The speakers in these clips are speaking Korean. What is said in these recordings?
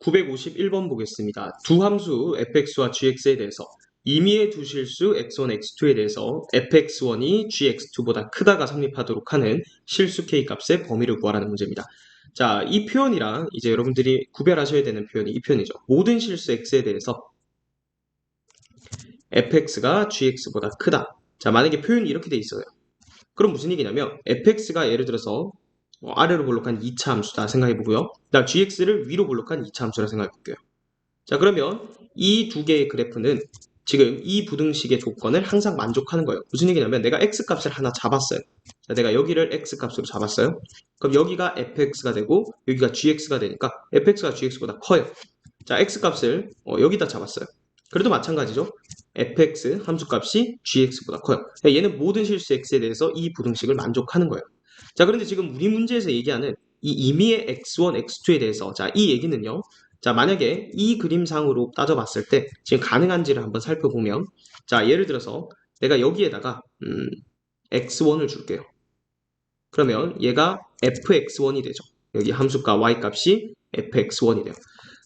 951번 보겠습니다. 두 함수 fx와 gx에 대해서 임의의 두 실수 x1, x2에 대해서 fx1이 gx2보다 크다가 성립하도록 하는 실수 k 값의 범위를 구하라는 문제입니다. 자, 이 표현이랑 이제 여러분들이 구별하셔야 되는 표현이 이 표현이죠. 모든 실수 x에 대해서 fx가 gx보다 크다. 자, 만약에 표현이 이렇게 돼 있어요. 그럼 무슨 얘기냐면 fx가 예를 들어서 어, 아래로 볼록한 2차 함수다 생각해 보고요. 그다음 gx를 위로 볼록한 2차 함수라 생각해 볼게요. 자, 그러면 이 두 개의 그래프는 지금 이 부등식의 조건을 항상 만족하는 거예요. 무슨 얘기냐면 내가 x 값을 하나 잡았어요. 자, 내가 여기를 x 값으로 잡았어요. 그럼 여기가 fx가 되고 여기가 gx가 되니까 fx가 gx보다 커요. 자, x 값을 어, 여기다 잡았어요. 그래도 마찬가지죠. fx 함수값이 gx보다 커요. 얘는 모든 실수 x에 대해서 이 부등식을 만족하는 거예요. 자, 그런데 지금 우리 문제에서 얘기하는 이 임의의 x1, x2에 대해서 자, 이 얘기는요. 자, 만약에 이 그림상으로 따져봤을 때 지금 가능한지를 한번 살펴보면 자, 예를 들어서 내가 여기에다가 음, x1을 줄게요. 그러면 얘가 fx1이 되죠. 여기 함수가 y값이 fx1이 돼요.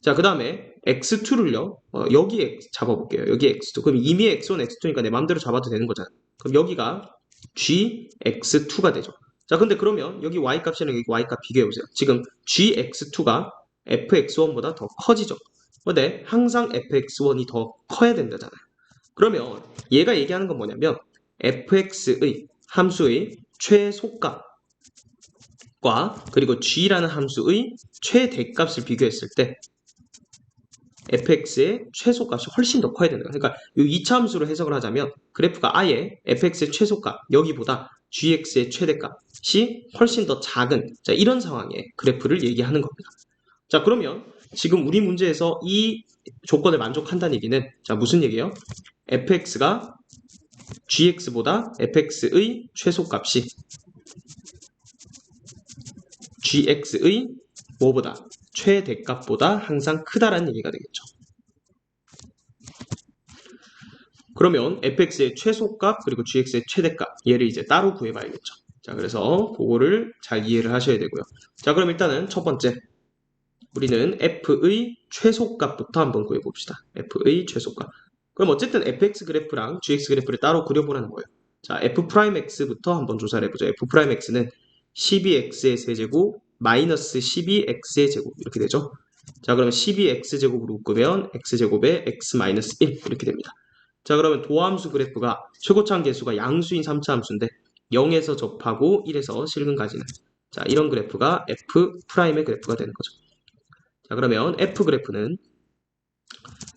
자, 그 다음에 x2를요. 어, 여기에 잡아볼게요. 여기 x2. 그럼 임의의 x1, x2니까 내 마음대로 잡아도 되는 거잖아요. 그럼 여기가 gx2가 되죠. 자, 근데 그러면 여기 y값이랑 여기 y값 비교해보세요. 지금 gx2가 fx1보다 더 커지죠. 근데 항상 fx1이 더 커야 된다잖아요. 그러면 얘가 얘기하는 건 뭐냐면 fx의 함수의 최소값과 그리고 g라는 함수의 최대값을 비교했을 때 fx의 최소값이 훨씬 더 커야 된다. 그러니까 이 2차 함수로 해석을 하자면 그래프가 아예 fx의 최소값 여기보다 gx의 최대값이 훨씬 더 작은 자, 이런 상황의 그래프를 얘기하는 겁니다. 자 그러면 지금 우리 문제에서 이 조건을 만족한다는 얘기는 자 무슨 얘기예요? fx가 gx보다 fx의 최소값이 gx의 뭐보다 최대값보다 항상 크다라는 얘기가 되겠죠. 그러면 fx의 최소값 그리고 gx의 최대값 얘를 이제 따로 구해봐야겠죠. 자 그래서 그거를 잘 이해를 하셔야 되고요. 자 그럼 일단은 첫 번째 우리는 f의 최소값부터 한번 구해봅시다. f의 최소값. 그럼 어쨌든 fx 그래프랑 gx 그래프를 따로 그려보라는 거예요. 자 f'x부터 한번 조사를 해보죠. f'x는 12x의 세제곱 마이너스 12x의 제곱 이렇게 되죠. 자 그러면 12x제곱으로 묶으면 x제곱에 x 마이너스 1 이렇게 됩니다. 자 그러면 도함수 그래프가 최고차항 계수가 양수인 3차 함수인데 0에서 접하고 1에서 실근까지는 자 이런 그래프가 f'의 그래프가 되는 거죠. 자 그러면 f 그래프는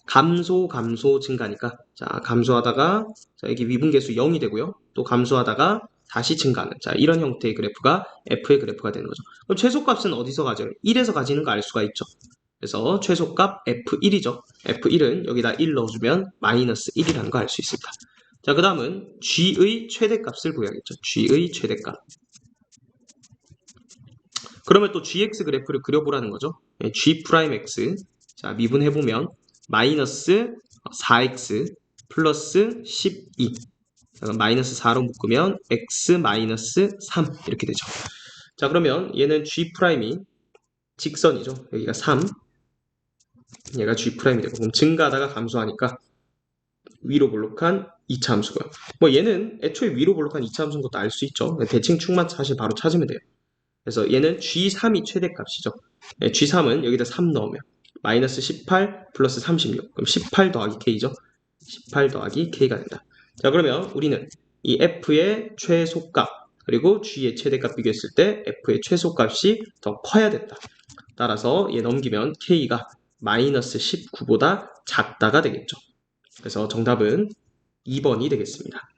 감소 감소 증가니까 자 감소하다가 자 여기 미분계수 0이 되고요. 또 감소하다가 다시 증가하는 자 이런 형태의 그래프가 f의 그래프가 되는 거죠. 그럼 최소값은 어디서 가져요? 1에서 가지는 거 알 수가 있죠. 그래서 최소값 F1이죠. F1은 여기다 1 넣어주면 마이너스 1이라는 거 알 수 있습니다. 자, 그 다음은 G의 최대값을 구해야겠죠. G의 최대값. 그러면 또 GX 그래프를 그려보라는 거죠. 예, G'X. 자, 미분해보면 마이너스 4X 플러스 12. 자, 마이너스 4로 묶으면 X 마이너스 3 이렇게 되죠. 자, 그러면 얘는 G'이 직선이죠. 여기가 3. 얘가 G'이 되고 그럼 증가하다가 감소하니까 위로 볼록한 2차 함수고요. 뭐 얘는 애초에 위로 볼록한 2차 함수인 것도 알 수 있죠. 대칭 축만 사실 바로 찾으면 돼요. 그래서 얘는 G3이 최대값이죠. 네, G3은 여기다 3 넣으면 마이너스 18 플러스 36 그럼 18 더하기 K죠. 18 더하기 K가 된다. 자 그러면 우리는 이 F의 최소값 그리고 G의 최대값 비교했을 때 F의 최소값이 더 커야 된다. 따라서 얘 넘기면 K가 마이너스 19보다 작다가 되겠죠. 그래서 정답은 2번이 되겠습니다.